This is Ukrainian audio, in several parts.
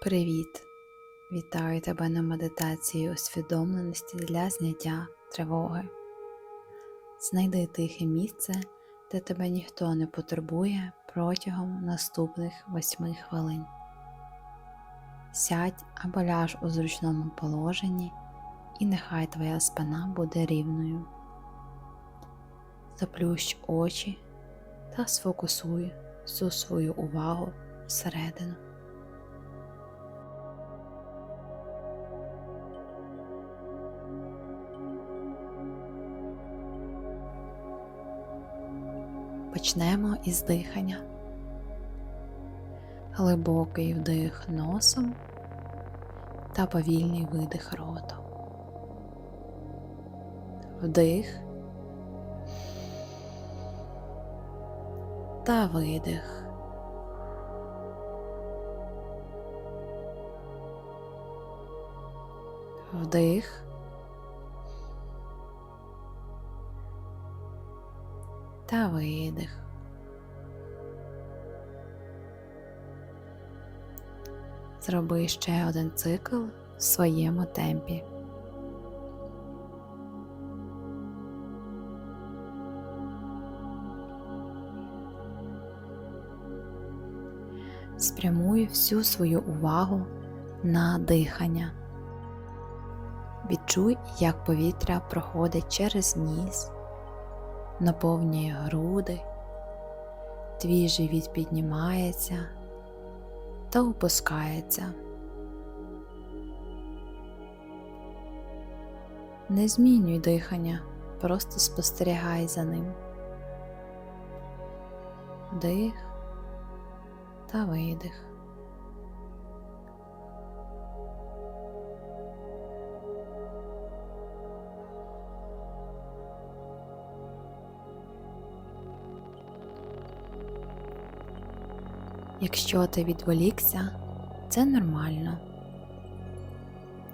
Привіт! Вітаю тебе на медитації усвідомленості для зняття тривоги. Знайди тихе місце, де тебе ніхто не потурбує протягом наступних восьми хвилин. Сядь або ляж у зручному положенні, і нехай твоя спина буде рівною. Заплющ очі та сфокусуй всю свою увагу всередину. Почнемо із дихання. Глибокий вдих носом та повільний видих ротом. Вдих та видих. Вдих. Та видих. Зроби ще один цикл в своєму темпі. Спрямуй всю свою увагу на дихання. Відчуй, як повітря проходить через ніс, наповнює груди, твій живіт піднімається та опускається. Не змінюй дихання, просто спостерігай за ним. Вдих та видих. Якщо ти відволікся, це нормально.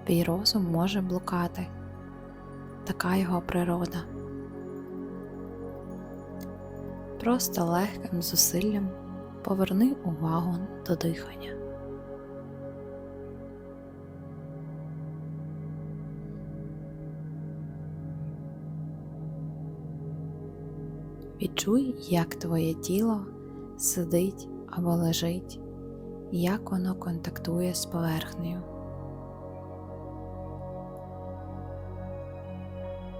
Твій розум може блукати. Така його природа. Просто легким зусиллям поверни увагу до дихання. Відчуй, як твоє тіло сидить або лежить, як воно контактує з поверхнею.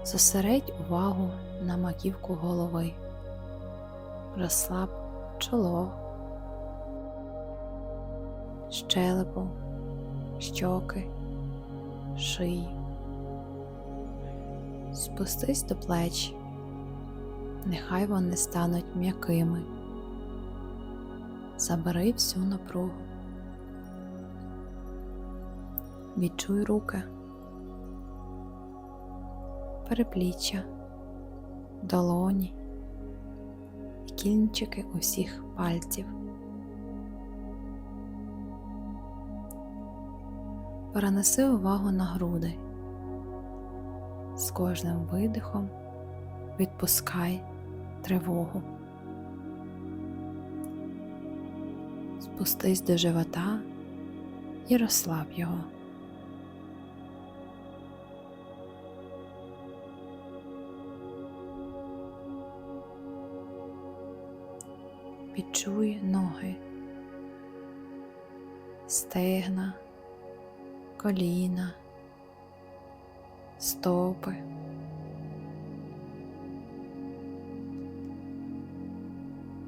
Зосередь увагу на маківку голови, розслаб чоло, щелепу, щоки, шию. Спустись до плеч, нехай вони стануть м'якими. Забери всю напругу. Відчуй руки, перепліччя, долоні і кінчики усіх пальців. Перенеси увагу на груди. З кожним видихом відпускай тривогу. Спустись до живота і розслаб його. Відчуй ноги, стегна, коліна, стопи.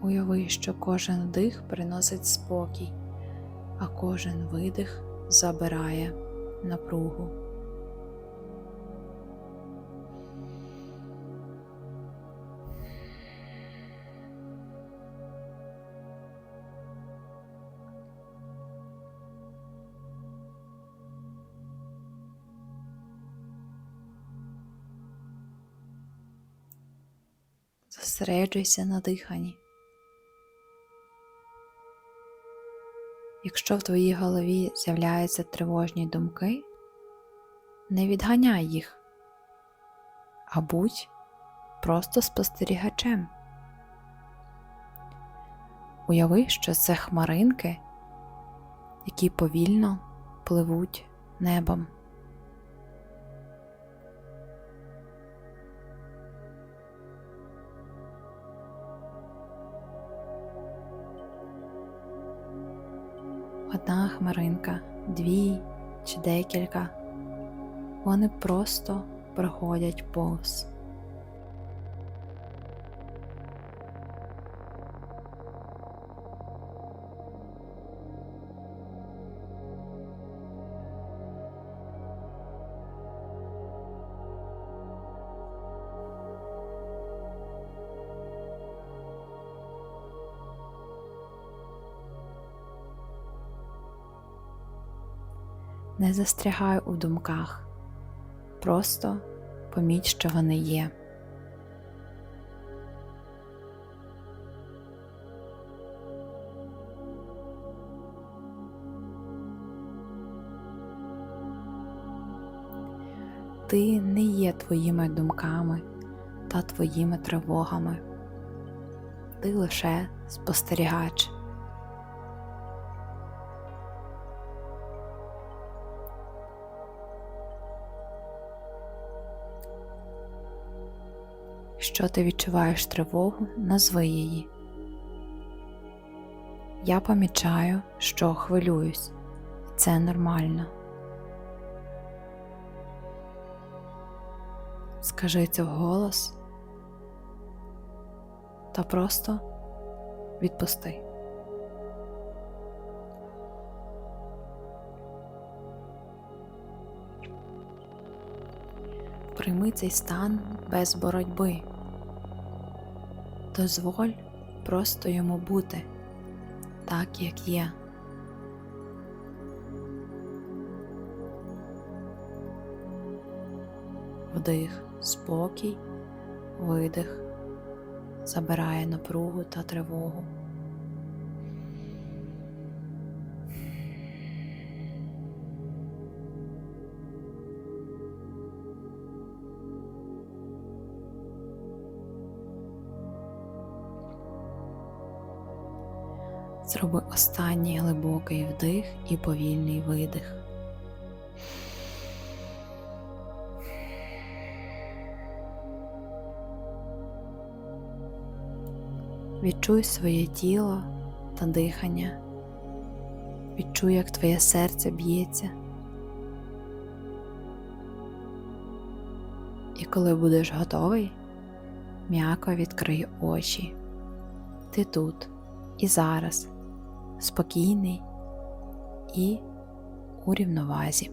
Уяви, що кожен вдих приносить спокій, а кожен видих забирає напругу. Зосереджуйся на диханні. Якщо в твоїй голові з'являються тривожні думки, не відганяй їх, а будь просто спостерігачем. Уяви, що це хмаринки, які повільно пливуть небом. Одна хмаринка, дві чи декілька. Вони просто проходять повз. Не застрягай у думках, просто поміть, що вони є. Ти не є твоїми думками та твоїми тривогами. Ти лише спостерігач. Що ти відчуваєш тривогу, назви її. Я помічаю, що хвилююсь, це нормально. Скажи це вголос та просто відпусти. Прийми цей стан без боротьби. Дозволь просто йому бути так, як є. Вдих, спокій, видих, забирає напругу та тривогу. Зроби останній глибокий вдих і повільний видих. Відчуй своє тіло та дихання. Відчуй, як твоє серце б'ється. І коли будеш готовий, м'яко відкрий очі. Ти тут і зараз, спокійний і у рівновазі.